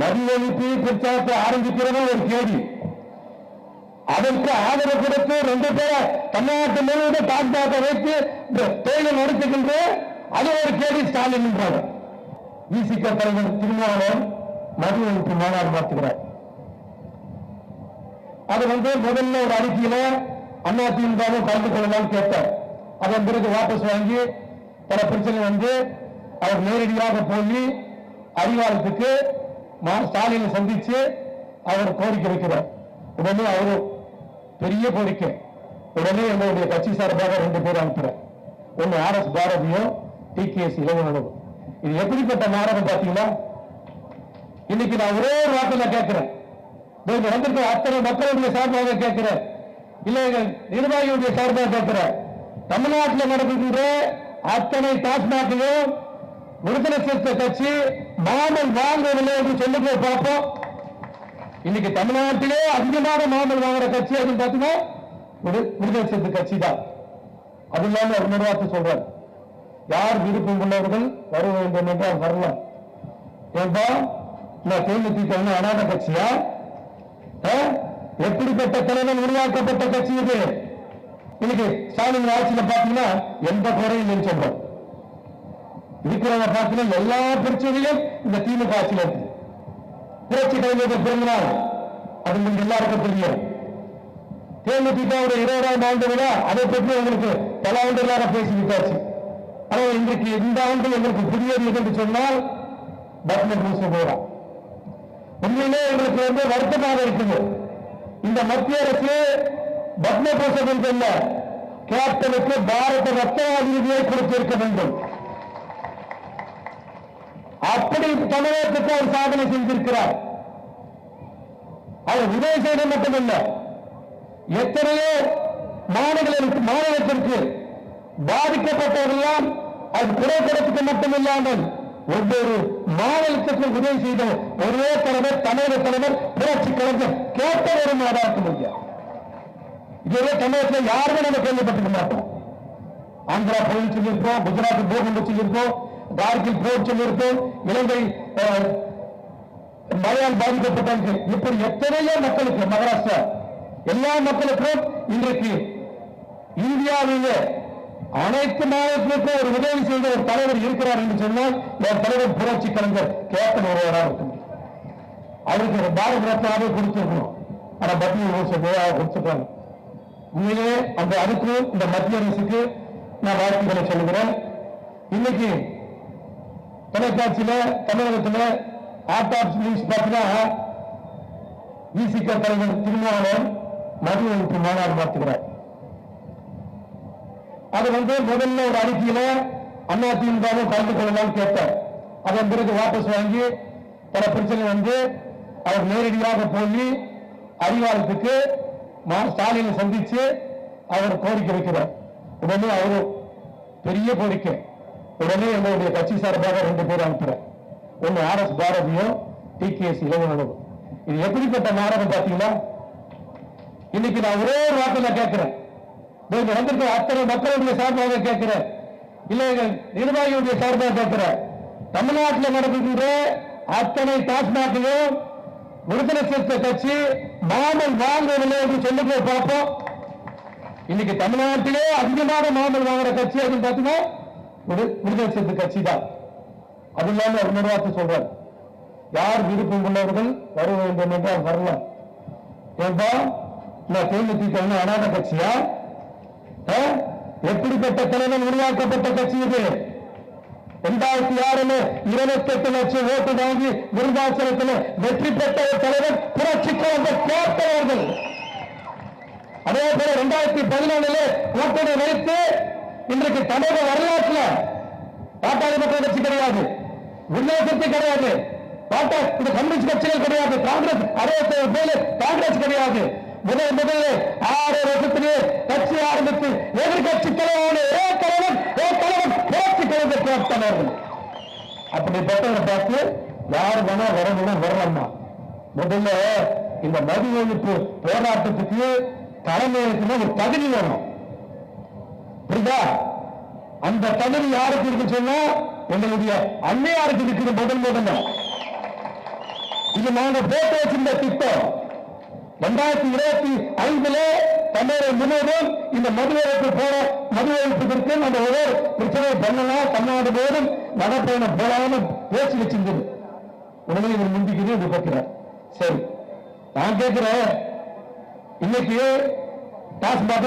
மது ஒழிப்பு பிரச்சாரத்தை ஆரம்பிக்கிறது ஒரு கேள்வி. அதற்கு ஆதரவு கொடுத்து ரெண்டு பேரை தமிழ்நாட்டு முழுவதும் பாதுகாப்பை வைத்து இந்த தொழிலை நடத்துகின்ற அது ஒரு கேள்வி ஸ்டாலின் என்றார் விசிக தலைவர் திருமாவளவன் மது ஒழிப்பு மாநாடு நடத்துகிறார். அது வந்து முதல்ல ஒரு அறிக்கையில அண்ணா திமுகவும் கலந்து கொள்ளலாம் கேட்டார். அதன் பிறகு வாபஸ் வாங்கி பல பிரச்சனை வந்து அவர் நேரடியாக போய் அறிவாளத்துக்கு ஸ்டாலினை சந்திச்சு அவர் கோரிக்கை வைக்கிறார். உடனே அவரு பெரிய கோரிக்கை. உடனே எங்களுடைய கட்சி சார்பாக ரெண்டு பேர் அனுப்புறேன் ஒன்று ஆர் எஸ் பாரதியும் டி கே எஸ் இளவனும் இது எப்படிப்பட்ட நாடகம் பார்த்தீங்களா? இன்னைக்கு நான் ஒரே ஒரு வார்த்தையில கேட்கிறேன். இதோ வந்திருக்க அத்தனை மக்களுடைய சார்பாக கேட்கிறேன். இல்லை எங்க நிர்வாகியுடைய சார்பாக கேட்கிறேன். தமிழ்நாட்டில் நடக்கின்ற அத்தனை டாஸ்மாகையும் விடுதலை சேர்த்த கட்சி மாமல் வாங்கவில்லை என்று சொல்லுங்க பார்ப்போம். இன்னைக்கு தமிழ்நாட்டிலே அதிகமான மாமல் வாங்குற கட்சி அப்படின்னு பார்த்தீங்கன்னா விடுதலை சிறுத்தை கட்சி தான் அது இல்லாம அவர் நிர்வாகத்தை சொல்றார். யார் விருப்பம் உள்ளவர்கள் வர வேண்டும் என்றால் வரலாம் ஏன்பா நான் தேர்ந்தெடுத்த அநாத கட்சியா? ஆ? எப்படிப்பட்ட தலைவன் உருவாக்கப்பட்ட கட்சி இது? இன்னைக்கு ஸ்டாலின் ஆட்சியில பாத்தீங்கன்னா எந்த குறையும் சொல்றோம் இருக்கிறவங்க பாத்தீங்கன்னா எல்லா பிரச்சனையும் இந்த திமுக ஆட்சியில் இருக்கு. புரட்சி கலைஞர்கள் பிறந்தநாள். அது உங்களுக்கு எல்லாருக்கும் தெரியும். தேமுதிக ஒரு இருபதாம் ஆண்டு விழா அதை பற்றி உங்களுக்கு பல ஆண்டுகளாக பேசி விட்டாச்சு. ஆனால் இன்றைக்கு இந்த ஆண்டு எங்களுக்கு புதியது என்று சொன்னால் பத்ம பூச போறோம் உண்மையிலே எங்களுக்கு வந்து வருத்தமாக இருக்குது. இந்த மத்திய அரசு பத்ம பூஷன் சொல்ல கேப்டனுக்கு பாரத ரத்னா விருதியை கொடுத்திருக்க வேண்டும். அப்படி தமிழகத்துக்கு அவர் சாதனை செய்திருக்கிறார். அவர் உதவி செய்தது மட்டுமல்ல எத்தனையோ மாநிலங்களுக்கு மாநிலத்திற்கு பாதிக்கப்பட்டவர்களெல்லாம் அது குறைக்கிறதுக்கு மட்டுமில்லாமல் ஒவ்வொரு மாநிலத்துக்கும் உதவி செய்த ஒரே தலைவர் தமிழக தலைவர் புரட்சி கலைஞர் கேட்ட ஒரு மாதாக்க முடியும் இதுவே தமிழகத்தில் யாருமே நம்ம கேள்விப்பட்டிருக்க மாட்டோம். ஆந்திரா போய் சொல்லியிருக்கோம் குஜராத் பூகம்பம் சொல்லியிருக்கோம் கார்கில் போர் சொல்லியிருக்கோம் இலங்கை மழையால் பாதிக்கப்பட்டவர்கள் இப்படி எத்தனையோ மக்களுக்கு மகாராஷ்டிரா எல்லா மக்களுக்கும் இன்றைக்கு இந்தியாவிலே அனைத்து மாநிலத்திற்கும் ஒரு உதவி செய்த ஒரு தலைவர் இருக்கிறார் என்று சொன்னால் என் தலைவர் புரட்சி கலைஞர் கேப்டன் ஒருவராக இருக்க முடியும் அவருக்கு ஒரு பாரத ரத்னாவே கொடுத்துருக்கணும். ஆனா பத்ம விபூஷன் கொடுத்துருக்காங்க உண்மையிலே அந்த அதுக்கு இந்த மத்திய அரசுக்கு நான் வாழ்த்துக்களை சொல்லுகிறேன். இன்னைக்கு தொலைக்காட்சியில தமிழகத்தில் ஆட்டாப்ஸ் நியூஸ் பார்த்தீங்கன்னா விசிக தலைவர் திருமாவளவன் மது ஒழிப்பு மாநாடு நடத்துகிறார். அது வந்து முதல்ல ஒரு அறிக்கையில அண்ணா திமுகவும் கலந்து கொள்ளலாம் கேட்டார். அதன் பிறகு வாபஸ் வாங்கி பல பிரச்சனை வந்து அவர் நேரடியாக போய் அறிவாளத்துக்கு ஸ்டாலினை சந்திச்சு அவர் கோரிக்கை வைக்கிறார். உடனே அவரு பெரிய கோரிக்கை. உடனே எங்களுடைய கட்சி சார்பாக ரெண்டு பேர் அனுப்புறேன் ஒன்னு ஆர் எஸ் பாரதியும் டி கே எஸ் இளைஞனும் இது எப்படிப்பட்ட நாடகம் பாத்தீங்களா இன்னைக்கு நான் ஒரே ஒரு வார்த்தையில கேட்கிறேன். இங்க வந்திருக்க அத்தனை மக்களுடைய சார்பாக கேட்கிறேன். இல்ல எங்கள் நிர்வாகியுடைய சார்பாக கேட்கிறேன். தமிழ்நாட்டில் நடக்கின்ற அத்தனை டாஸ்மாகையும் விடுதலை சிறுத்தை கட்சி மாமல் வாங்கவில்லை என்று சொல்லுங்க பார்ப்போம். இன்னைக்கு தமிழ்நாட்டிலே அதிகமான மாமல் வாங்குற கட்சி அப்படின்னு பார்த்தீங்கன்னா விடுதலை சிறுத்தை கட்சி தான் அது இல்லாம ஒரு நிர்வாகத்தை சொல்றாரு. யார் விருப்பம் உள்ளவர்கள் வர வேண்டும் என்றால் வரலாம். ஏன்பா நான் தேமுதிக அனாத கட்சியா? எப்படிப்பட்ட தலைவன் உருவாக்கப்பட்ட கட்சி இது? ரெண்டாயிரத்தி ஆறுல இருபத்தி எட்டு லட்சம் ஓட்டு வாங்கி விருதாச்சலத்தில் வெற்றி பெற்ற ஒரு தலைவர் புரட்சி கலைஞர் கேட்டவர்கள் அதே போல ரெண்டாயிரத்தி பதினொன்னுல கூட்டணி வைத்து இன்றைக்கு தமிழக வரலாற்றுல பாட்டாளி மக்கள் கட்சி கிடையாது. உன்னதத்தை கிடையாது. பாட்டா இந்த கம்யூனிஸ்ட் கட்சிகள் கிடையாது. காங்கிரஸ் அறுபத்தி ஏழு காங்கிரஸ் கிடையாது. முதல் முதல்ல ஆறு வருஷத்திலே கட்சி ஆரம்பித்து எதிர்கட்சி தலைவரோட ஏ தலைவர் ஏ தலைவர் புரட்சி கலைஞர் கேப்டனர்கள் அப்படிப்பட்டவரை பார்த்து யார் வேணா வரணும் வரலாமா? முதல்ல இந்த மது ஒழிப்பு போராட்டத்துக்கு தலைமை ஒரு தகுதி வேணும். புரியுதா அந்த தகுதி யாருக்கு இருக்கு சொன்னா எங்களுடைய அன்னையாருக்கு இருக்குது முதல் முதல்ல. இது நாங்க போட்டு வச்சிருந்த திட்டம். ரெண்டாயிரத்தி இருபத்தி ஐந்துல தமிழகம் முழுவதும் இந்த மது போற மது ஒழிப்பதற்கு நம்ம ஒவ்வொரு பிரச்சனை பண்ணலாம் தமிழ்நாடு போதும் நடைப்பயணம் போலாம்னு பேசி வச்சிருந்தது. உடனே இவர் முந்திக்கிறது இது பார்க்கிறார் சரி நான் கேட்கிறேன். இன்னைக்கு டாஸ்மாக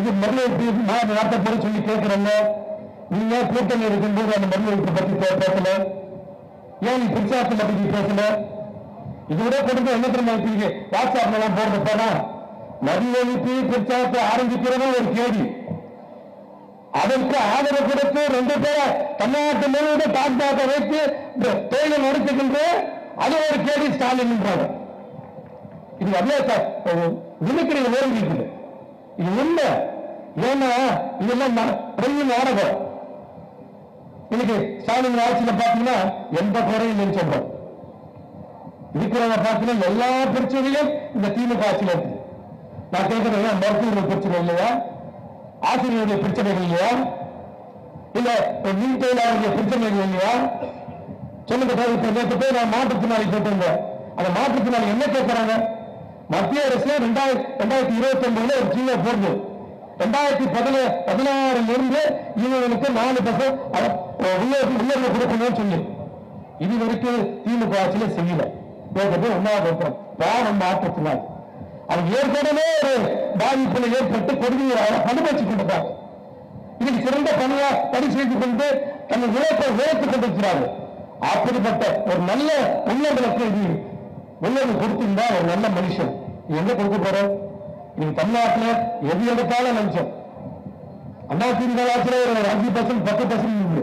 இது மது ஒழிப்பு நான் சொல்லி கேட்கிறேங்க நீங்க கூட்டணி இருக்கும்போது அந்த மது ஒழிப்பு பத்தி பேசல. ஏன் நீ பிரச்சாரத்தை பத்தி பேசல? இதோட கொடுத்து என்ன தெரியுமா இருக்கீங்க வாட்ஸ்அப்ல எல்லாம் போறது போனா மது ஒழிப்பு பிரச்சாரத்தை ஒரு கேள்வி. அதற்கு ஆதரவு கொடுத்து ரெண்டு பேரை தமிழ்நாட்டு முழுவதும் டாக்டாக வைத்து தொழில் நடத்துகின்ற அது ஒரு கேள்வி ஸ்டாலின் இது அப்படியே விழுக்கிற ஓடி இருக்குது இது உண்மை ஏன்னா இதெல்லாம் நா- நாடகம். இன்னைக்கு ஸ்டாலின் ஆட்சியில பாத்தீங்கன்னா எந்த குறையும் இல்லைன்னு சொல்றோம். இருக்கிறவங்க பார்த்தீங்கன்னா எல்லா பிரச்சனையும் இந்த திமுக ஆட்சியில இருக்கு. நான் கேட்கிறேன் ஏன் மருத்துவர்கள் பிரச்சனை இல்லையா? ஆசிரியருடைய பிரச்சனைகள் இல்லையா? இல்ல மின் தொழிலாளருடைய பிரச்சனைகள் இல்லையா? சொல்லுங்க சார் நேற்று போய் நான் மாற்றுத்திறனாளி போட்டிருந்தேன் அந்த மாற்றுத்திறனாளி என்ன கேட்கறாங்க மத்திய அரசு ரெண்டாயிரத்தி ரெண்டாயிரத்தி இருபத்தி ஒன்பதுல ஒரு ஜீவோ போடுது. ரெண்டாயிரத்தி பதினே பதினாறுல இருந்து இவங்களுக்கு நாலு பர்சன்ட் உயர்வு உயர்வு கொடுக்கணும்னு சொல்லி. இது வரைக்கும் திமுக ஆட்சியில செய்யல. கேட்கறது ஒன்னாவது பக்கம் பாவம் மாற்றத்தினால். அது ஏற்கனவே ஒரு பாதிப்புல ஏற்பட்டு கொடுமையை அனுபவிச்சு கொண்டிருக்காங்க. இன்னைக்கு சிறந்த பணியா பணி செய்து கொண்டு தன்னை உழைப்பை உழைத்துக் கொண்டிருக்கிறார்கள். அப்படிப்பட்ட ஒரு நல்ல உள்ளங்களுக்கு இது. உள்ளது கொடுத்திருந்தா ஒரு நல்ல மனுஷன். என்ன கொடுக்க போறோம் நீங்க தமிழ்நாட்டுல எது எடுத்தாலும் லஞ்சம் அண்ணா திமுக ஒரு அஞ்சு பர்சன்ட் பத்து பர்சன்ட்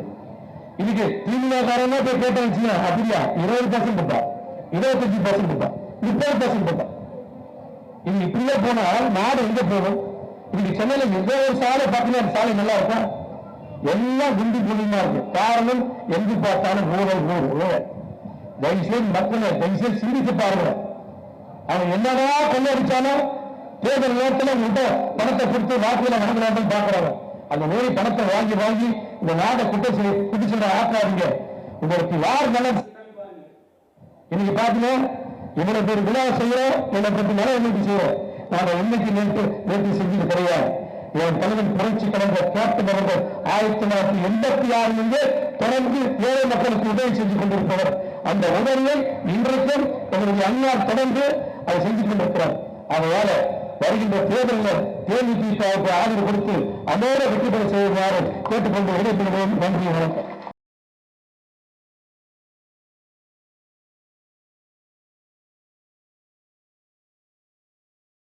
இன்னைக்கு திமுக காரங்க போய் கேட்டேன் அப்படியா? இருபது பர்சன்ட் கொடுத்தா இருபத்தஞ்சு பர்சன்ட் கொடுத்தா முப்பது பர்சன்ட் கொடுத்தா இது இப்படியே போனால் நாடு எங்க போகும்? இன்னைக்கு சென்னையில எந்த ஒரு சாலை பார்த்தீங்கன்னா சாலை நல்லா இருக்கும் எல்லாம் குண்டு குழியுமா இருக்கு. காரணம் எங்கு பார்த்தாலும் ஊழல் ஊழல் தயவுசெய்து மக்களை தயவுசெய்து சிந்திச்சு பாருங்க. அவன் என்னடா கொள்ளடிச்சாலும் தேர்தல் நேரத்தில் உங்கள்கிட்ட பணத்தை கொடுத்து வாக்குகளை வாங்கலாம்னு பாக்குறாங்க அந்த நோய் பணத்தை வாங்கி வாங்கி இந்த நாட்டை குட்ட சொல்ற ஆக்காதீங்க. உங்களுக்கு யார் நல்ல இன்னைக்கு பாத்தீங்க இவ்வளவு பேர் விழா செய்யறோம் என்னை பற்றி நல்ல இன்னைக்கு செய்யறோம். நாங்க இன்னைக்கு நேற்று நேற்று செஞ்சது கிடையாது. என் தலைவன் புரட்சி கடந்த கேட்டு நடந்த ஆயிரத்தி தொள்ளாயிரத்தி எண்பத்தி ஆறிலிருந்து தொடர்ந்து ஏழை மக்களுக்கு உதவி செஞ்சு கொண்டிருப்பவர். அந்த உதவியை இன்றைக்கும் உங்களுடைய அண்ணார் தொடர்ந்து அதை செஞ்சுட்டு கொண்டிருக்கிறார் அதனால வருகின்ற தேர்தலில் தேர்தலுக்கு ஆதரவு கொடுத்து அதோட வெற்றி பெற செய்யுமாறு கேட்டுக்கொண்டு விடைபெறுவோம் நன்றி வணக்கம்.